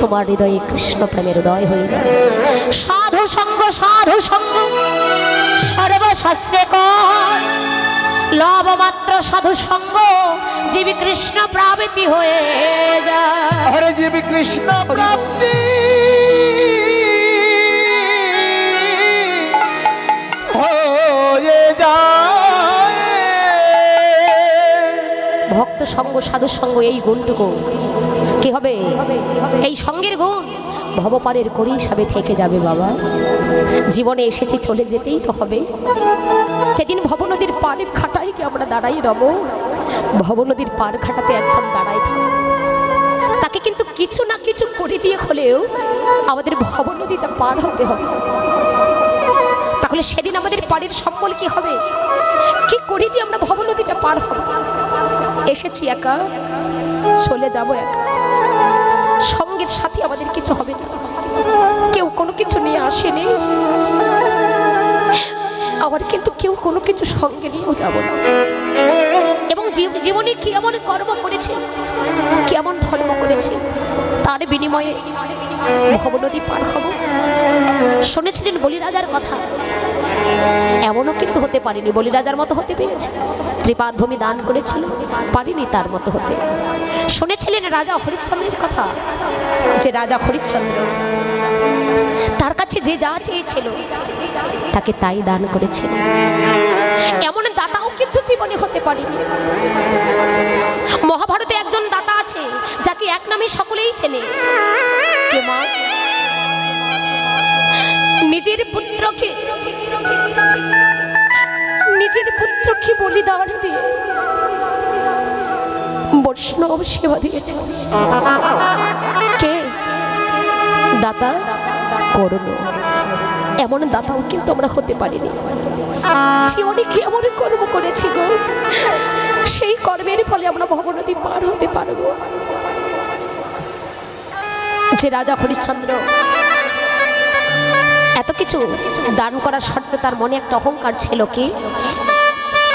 তোমার হৃদয়ে কৃষ্ণ প্রেমের হৃদয় হয়ে যাবে সাধু সঙ্গ সাধু সঙ্গ সর্বশাস্ত্রে কর লব মাত্র সাধু সঙ্গ জীবী কৃষ্ণ প্রাবৃতি হয়ে যায়। জীবী কৃষ্ণ প্রাপ্তি। ভক্ত সঙ্গ সাধু সঙ্গ এই গুণটুকু কি হবে? এই সঙ্গের গুণ ভবপারের করি হিসাবে থেকে যাবে বাবা। জীবনে এসেছি চলে যেতেই তো হবে। যেদিন ভবনদীর পার খাটাই কি আমরা দাঁড়াই রব, ভবনদীর পার খাটাতে একজন দাঁড়াই তাকে কিন্তু কিছু না কিছু করে দিয়ে হলেও আমাদের ভবনদীটা পার হতে হবে। তাহলে সেদিন আমাদের পাড়ের সম্বল কি হবে? কি করে দিয়ে আমরা ভবনদীটা পার হব? এসেছি একা, চলে যাব একা। সঙ্গের সাথে আমাদের কিছু হবে না। কেউ কোনো কিছু নিয়ে আসেনি। আবার কিন্তু কেউ কোনো কিছু সঙ্গে নিয়েও যাব না। এবং জীব- জীবনে কি এমন কর্ম করেছে? কি এমন ধর্ম করেছে? তার বিনিময়ে ভবনদী পার হব। শুনেছিলেন বলিরাজার কথা? এমনও কিন্তু হতে পারিনি, বলিরাজার মতো হতে পেরেছে। ত্রিপাদভূমি দান করেছিল, পারিনি তার মতো হতে। শুনেছিলেন রাজা হরিশ্চন্দ্রের কথা, যে রাজা হরিশ্চন্দ্র তার কাছে যে যা চেয়েছিল, তাকে তাই দান করেছিল। এমন দাতাও কিন্তু জীবনে হতে পারেনি। মহাভারতে একজন দাতা আছে, যাকে এক নামে সকলেই চেনে। নিজের পুত্রকে। নিজের পুত্রকে বলিদান দিয়ে বৈষ্ণব সেবা দিয়েছে। কে? দাতা, করুণ। এমন দাতাও কিন্তু আমরা হতে পারিনি। জীবনে কি এমন কর্ম করেছি গো, সেই কর্মের ফলে আমরা ভবনদী পার হতে পারব। যে রাজা হরিশ্চন্দ্র এত কিছু দান করার সত্ত্বে তার মনে একটা অহংকার ছিল কি?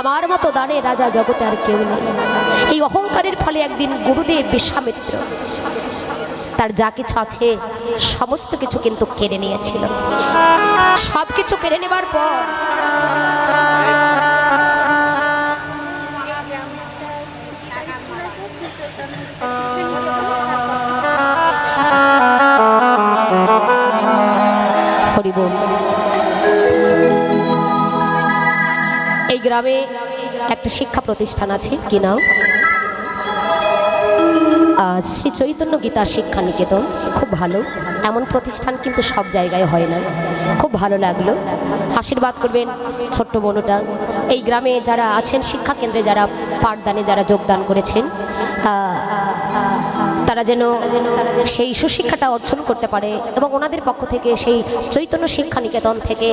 আমার মতো দানে রাজা জগতে আর কেউ নেই। এই অহংকারের ফলে একদিন গুরুদেব বিশ্বামিত্র তার যা কিছু আছে, সমস্ত কিছু কিন্তু কেড়ে নিয়েছিল। সব কিছু কেড়ে নেবার পর হরি বল এই গ্রামে একটা শিক্ষা প্রতিষ্ঠান আছে কি নাম? আহ, শ্রী চৈতন্য গীতা শিক্ষা নিকেতন, খুব ভালো। এমন প্রতিষ্ঠান কিন্তু সব জায়গায় হয় না। খুব ভালো লাগল। আশীর্বাদ করবেন ছোট্ট বনুটা। এই গ্রামে যারা আছেন, শিক্ষা কেন্দ্রে যারা পাঠদানে যারা যোগদান করেছেন তারা যেন সেই সুশিক্ষাটা অর্জন করতে পারে এবং ওনাদের পক্ষ থেকে সেই চৈতন্য শিক্ষা নিকেতন থেকে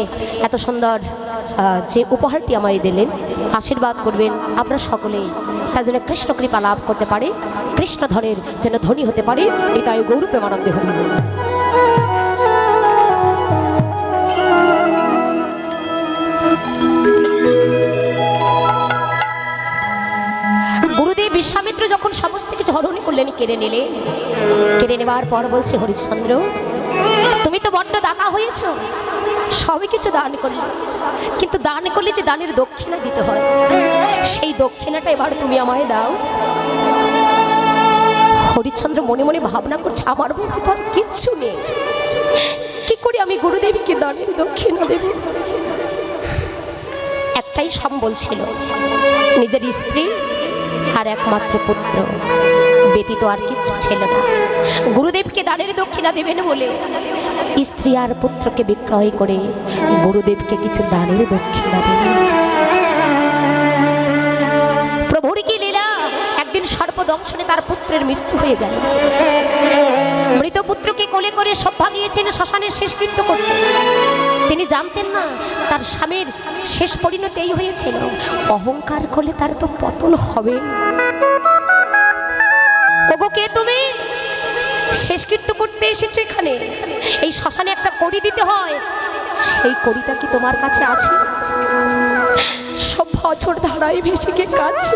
এত সুন্দর যে উপহারটি আমায় দিলেন, আশীর্বাদ করবেন আপনারা সকলেই। তার জন্য কৃষ্ণ কৃপা লাভ করতে পারে। কৃষ্ণধরের যেন ধনী হতে পারে, এটাই গৌর প্রেমানন্দে হরি। গুরুদেব বিশ্বামিত্র যখন সমস্ত কিছু হরণ করলেন, কেড়ে নিলে। কেড়ে নেবার পর বলছে, হরিশ্চন্দ্র তুমি তো বড্ড দাতা হয়েছ। সবই কিছু দান করলে। কিন্তু দান করলে যে দানের দক্ষিণা দিতে হয়, সেই দক্ষিণাটা এবার তুমি আমায় দাও। হরিশ্চন্দ্র মনে মনে ভাবনা করছে, আমার বলতে তো আর কিচ্ছু নেই। কি করে আমি গুরুদেবকে দানের দক্ষিণা দেব? একটাই সম্বল ছিল, নিজের স্ত্রী আর একমাত্র পুত্র। ব্যতীত আর কিচ্ছু ছিল গুরুদেবকে দানের দক্ষিণা দেবেন বলে স্ত্রী আর পুত্রকে বিক্রয় করে গুরুদেবকে কিছু দানের দক্ষিণা দেবেন প্রভুর কি লীলা? একদিন সর্পদংশনে তার পুত্রের মৃত্যু হয়ে গেল। মৃত পুত্রকে কোলে করে সব ভাগিয়েছেন শ্মশানের শেষকৃত্য করতে। তিনি জানতেন না, তার স্বামীর শেষ পরিণতি হয়েছিল। অহংকার করলে তার তো পতন হবে। ওগো কে তুমি? শেষকৃত্য করতে এসেছ এখানে। এই শ্মশানে একটা কড়ি দিতে হয়। সেই কড়িটা কি তোমার কাছে আছে? সব বছর ধারায় ভেসে গিয়ে কাঁদছে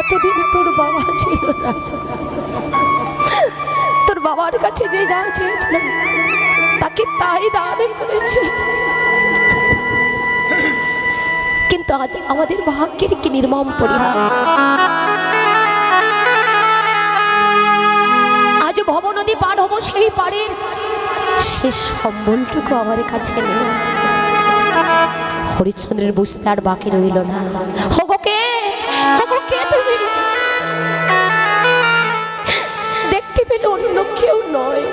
এতদিন তোর বাবা ছিল তোর বাবার কাছে যে যা চেয়েছিলাম, তাকে তাই দান করেছে। কিন্তু আজ আমাদের ভাগ্যের কি নির্মম পরিহার। আজ ভব নদী পার হব সেই পাড়ের। শেষ সম্বলটুকু আমার কাছে নেই। হরিশ্চন্দ্রের বুঝতে আর বাকি রইল না। হগো কে? হগো কে তুমি? দেখতে পেলে অন্য কেউ নয়।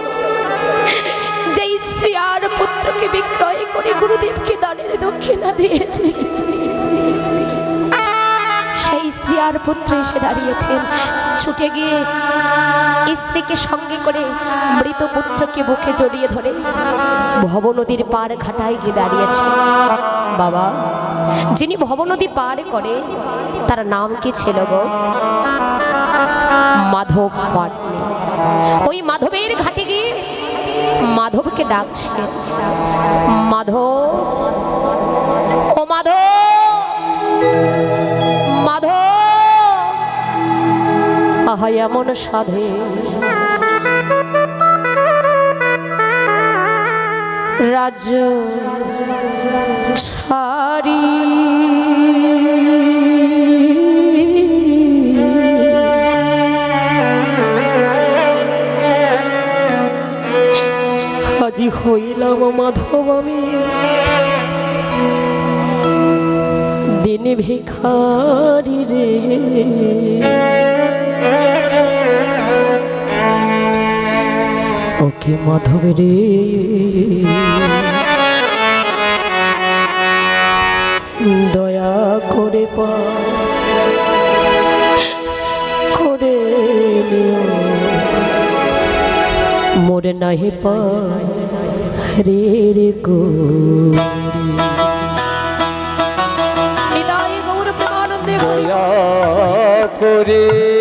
যে স্ত্রী আর পুত্রকে বিক্রয় করে গুরুদেবকে দানের দক্ষিণা দিয়েছে। স্ত্রী পুত্র এসে দাঁড়িয়েছেন। ছুটে গিয়ে স্ত্রীকে সঙ্গে করে মৃত পুত্রকে বুকে জড়িয়ে ধরে ভবনদীর পার ঘাটায় গিয়ে দাঁড়িয়েছে। বাবা, যিনি ভবনদী পার করে, তার নাম কি ছিল গো? মাধব পাটনি। ওই মাধবের ঘাটে গিয়ে মাধবকে ডাকছে মাধব আহা এমন সাধে। রাজ্য সারি হাজি হইলাম মাধব আমি। দিন ভিখারি রে। ওকে মাধব রে? দয়া করে পা করে নিও। মোর নাহি পা রে রে গো দয়া করে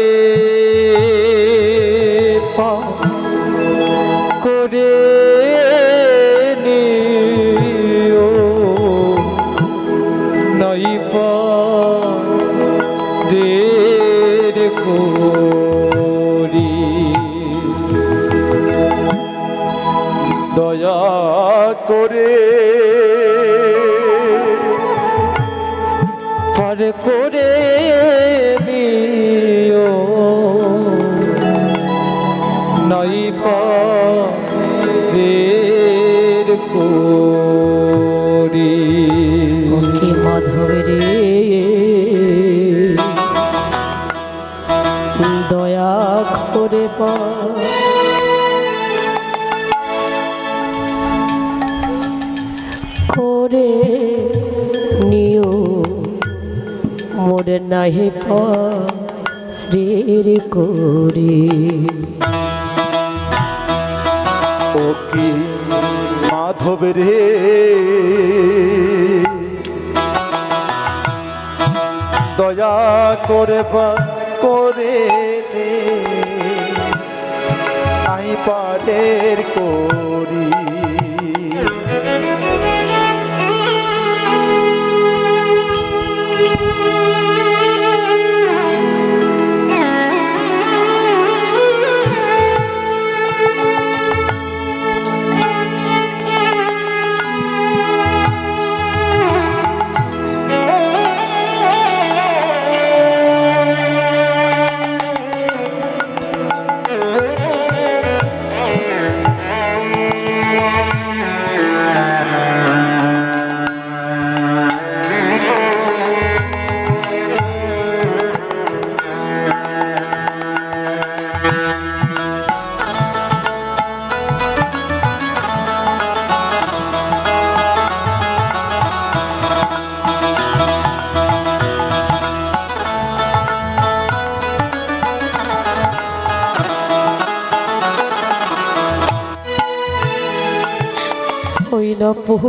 মাধব রে দয়া করে বা করে দে নাই পারের করি।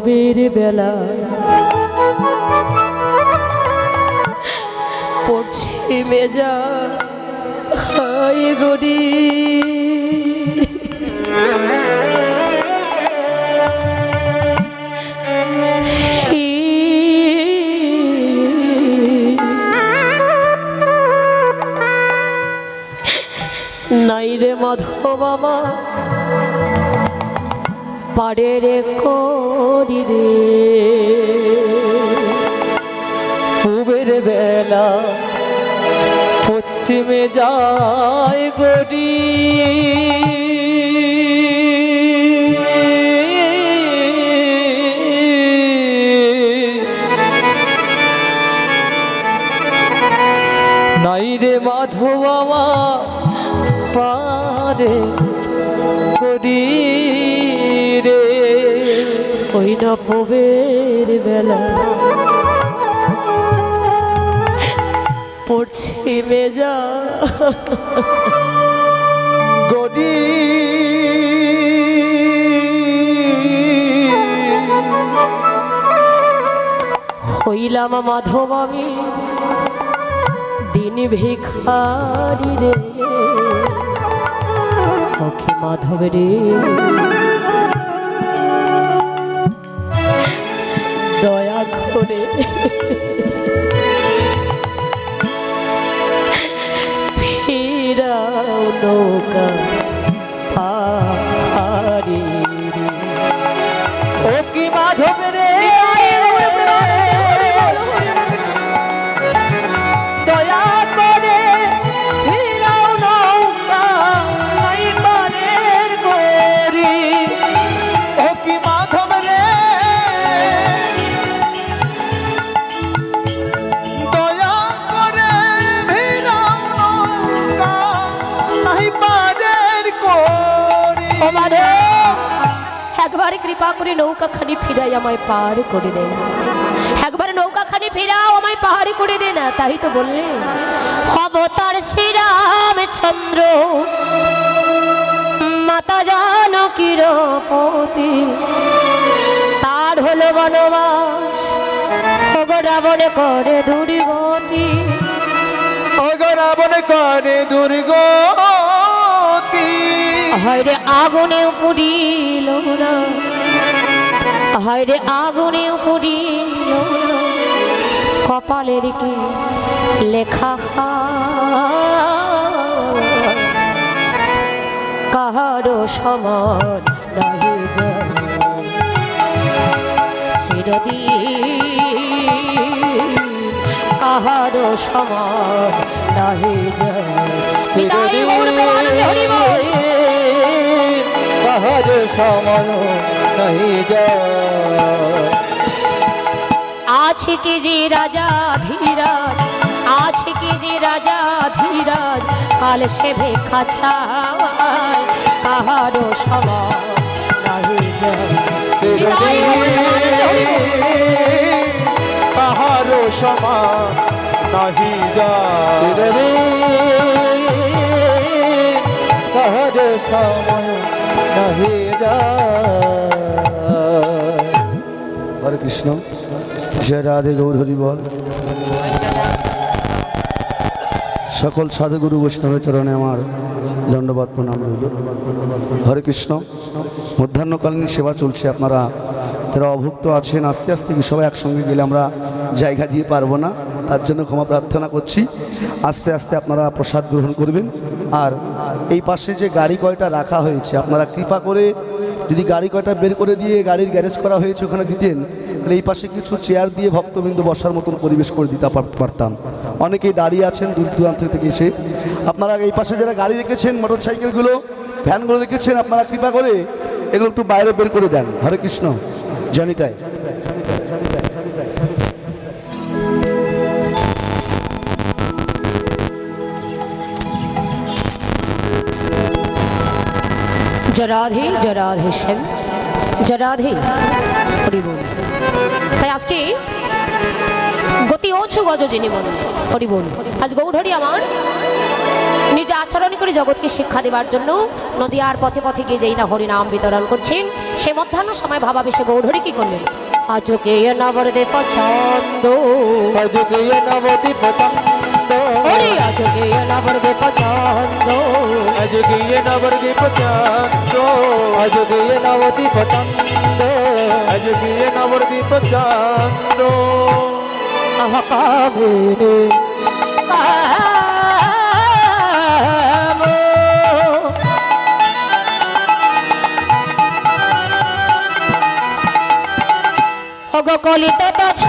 কবির বেলা পড়ছি মেজা হায় গরি। নাই রে মাধব আমার আমার রে করি রে। পূবের বেলা পশ্চিমে যায় গড়ি। নাই রে মাধব আমার পারে। ওই না পবের বেলা। পশ্চিমে যা গরি হইলাম মাধব আমি দিন ভিখারি রে। অখি মাধব রে। করে। ফিরাও নৌকা পাহাড়ি ও কি মাধব রে কৃপা করে নৌকা খানি ফিরাই আমায় পার করে দে না। একবার নৌকা খানি ফিরাও আমায় পাহাড়ি করে দে না তাই তো বললে। অবতার শ্রীরাম চন্দ্র মাতা জানকীর পতি তার হলো বনবাস। রাবণে করে দুর্গতি। রাবণ করে দুর্গতি। রে আগুনে পুড়িল না। হায়রে আগুনে পুড়িল কপালের কি লেখা? কাহারো সমান নাহি চিরদিন কাহারো সমান নাহি যায় কাহার সমান নাহি আছে কি যে রাজা ধীরাজ আছে কি যে রাজা ধীরাজ কাল সেবে খাছায় কাহারো সবার নাহি যায়। বিদায়। মোর প্রাণে হরি বল। কাহারো সমান নাহি যায়। কাহার সমান হরে কৃষ্ণ। জয় রাধে গৌর হরি বল। সকল সাধুগুরু বৈষ্ণবের চরণে আমার দণ্ডবাদ প্রণাম রইল। হরে কৃষ্ণ। মধ্যাহ্নকালীন সেবা চলছে, আপনারা যারা অভুক্ত আছেন, আস্তে আস্তে কি সবাই একসঙ্গে গেলে আমরা জায়গা দিয়ে পারব না? তার জন্য ক্ষমা প্রার্থনা করছি। আস্তে আস্তে আপনারা প্রসাদ গ্রহণ করবেন। আর এই পাশে যে গাড়ি কয়টা রাখা হয়েছে, আপনারা কৃপা করে যদি গাড়ি কয়টা বের করে দিয়ে গাড়ির গ্যারেজ করা হয়েছে ওখানে দিতেন, তাহলে এই পাশে কিছু চেয়ার দিয়ে ভক্তবৃন্দ বসার মতন পরিবেশ করে দিতে পারতাম। অনেকেই দাঁড়িয়ে আছেন দূর দূরান্ত থেকে এসে। আপনারা এই পাশে যারা গাড়ি রেখেছেন মোটর সাইকেলগুলো ভ্যানগুলো রেখেছেন, আপনারা কৃপা করে এগুলো একটু বাইরে বের করে দেন। হরে কৃষ্ণ। জানি জরাধে জরাধে শ্যাম জরাধে হরিবল তাই আজকে গতি অছু গজ যিনি বল। হরিবল আজ গৌঢরি আমার নিজে আচরণ করে জগৎকে শিক্ষা দেবার জন্য নদীয়ার পথে পথে গিয়ে যেই না হরিনাম বিতরণ করছেন, সে মধ্যাহ্ন সময় ভাবাবেশে গৌঢরি কি করলেন? আজকে নবর দে পছন্দ অযোগে নবতি পছন্দ ওরে আজকে নবর্গে পছন্দ। আজকে নবর্গে পছন্দ। আজকে নবদি পছন্দ। আজকে নবর্দি পছন্দ। আহ কাবুনে কলিতে তো ছ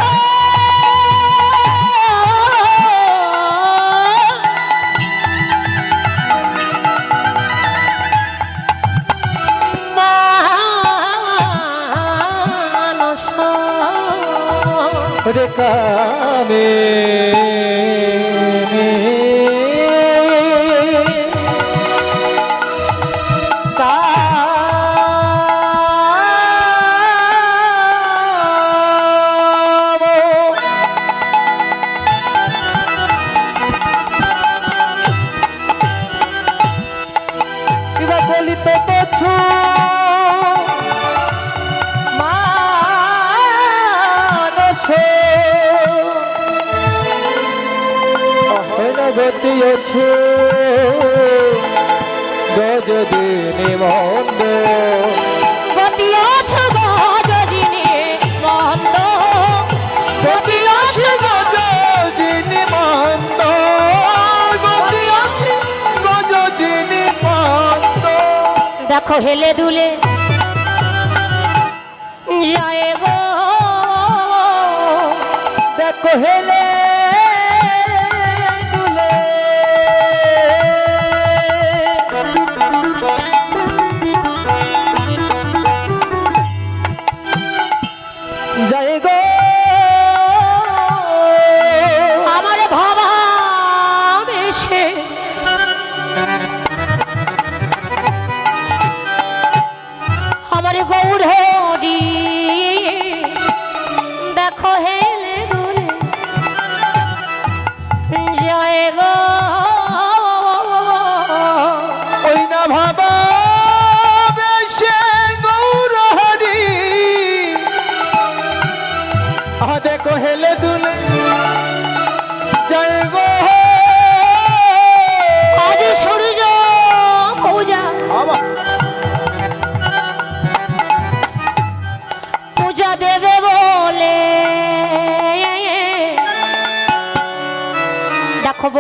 রে কামে অছু গজ দিনে মন্দ। গতি অছ গজিনী মন্দ। গতি অছ গজজিনি মন্দ। গজজিনি গজজিনি মন্দ। দেখো হেলে দুলে আমার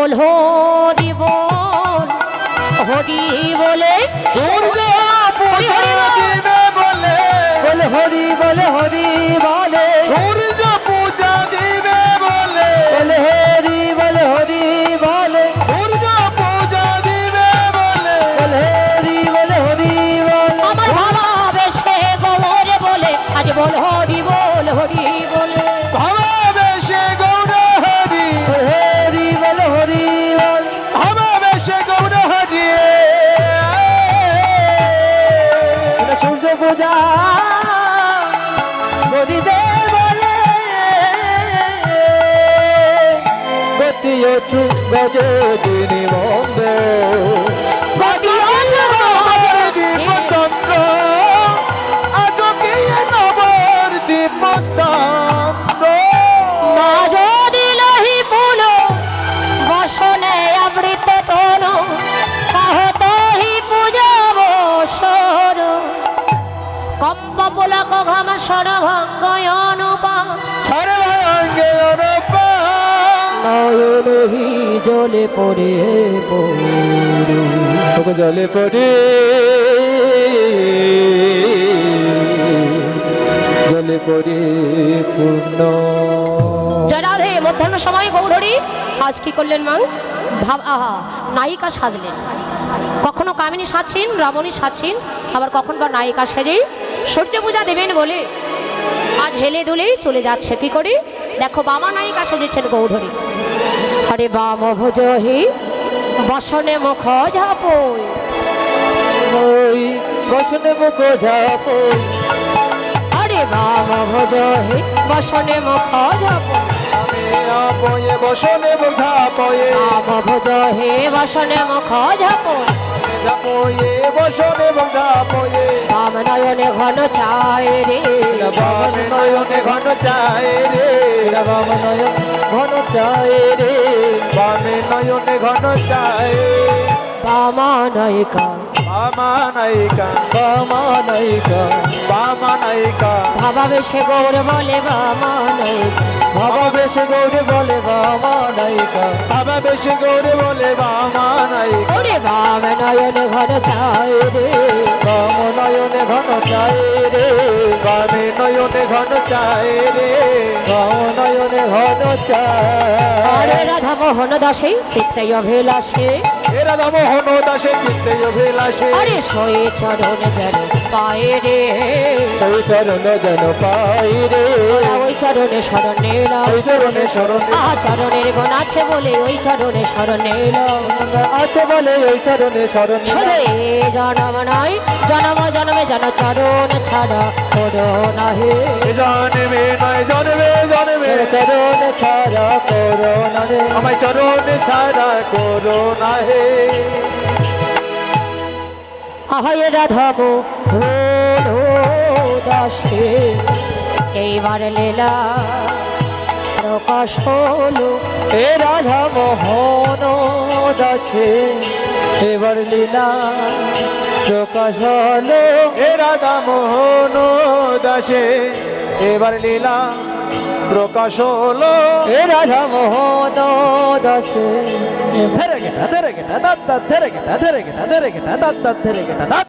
বল হরি বল। হরি বলে হরি বলে। হরি বলে হরি বলে। সূর্য গতি অছু গজ দিনি নয়নহি জলে পড়ে পড়ু জলে পড়ে। জলে পড়ে পূর্ণ। জয় মধ্যাহ্ন সময় গৌরী আজ কি করলেন মা? ভাব আহা নায়িকা সাজলেন। কখনো কামিনী সাজছেন রমণী সাজছেন আবার কখন বা নায়িকা সেজেই সূর্য পূজা দেবেন বলে আজ হেলে দুলেই চলে যাচ্ছে কি করে? দেখো বামা নায়িকা সেজেছেন গৌধরী। হরে বাম ভোজ হি বসনে মুখ ঝাপই বসনে মুখ ঝাপই হরে বাম ভোজ হি বসনে মুখ ঝাপই আপয়ে বসনে বাম ভোজ হে বসনে মুখ ঝাপই যাপয়ে বসনে বোঝা পয়ে বাম নয়নে ঘন চায় রে। বামে নয়নে ঘন চায় রে। রাম নয় ঘন চায় রে। বামে নয়নে ঘন চায় বামা নায়িকা বামা নায়িকা বামা নায়িকা বামা নায়িকা ভাবা বেশে গৌর বলে বামা নায়িকা বাবা বেশে গৌরে বলে বামা নায়িকা। বাবা বেশি গৌরে বলে বামা নায়িকা। ওরে বাম নয়নে ঘন চায় রে। বাম নয়নে ঘন চায় রে। বামে নয়নে ঘন চায় রে। নয়নে ঘন আরে চায় রাধা মোহন দাসে চিত্তে অভিলাষে। রাধা মোহন দাসে চিত্তে অভিলাষে। আরে সয়ে চরণ যেন পায়ে রে। সেই চরণ যেন পাই রে। ওই চরণে শরণ নিলাম ওই চরণে শরণ আহা চরণের গুণ আছে বলে ওই চরণে শরণ নিলাম আছে বলে ওই চরণে শরণ শুধু এ জনম নয় জনম জনমে যেন চরণ ছাড়া করো নাহি। জন্মে নয় জন্মে জন্মে চরণ ছাড়া করোনা রে আমায় চরণে সারা করো না হে আহায় রাধাম হলো দাসে এইবার লীলা প্রকাশ হলো এ রাধা মোহন দাসে। এবার লীলা প্রকাশ হলো এ রাধা মোহন দাসে। এবার লীলা প্রকাশ হলো এ রাধা মোহন দাসে। ধরে গেটা ধরে গেটা দাঁত ধরে গেটা ধরে গেটা ধরে গেটা দাঁত ধরে গেটা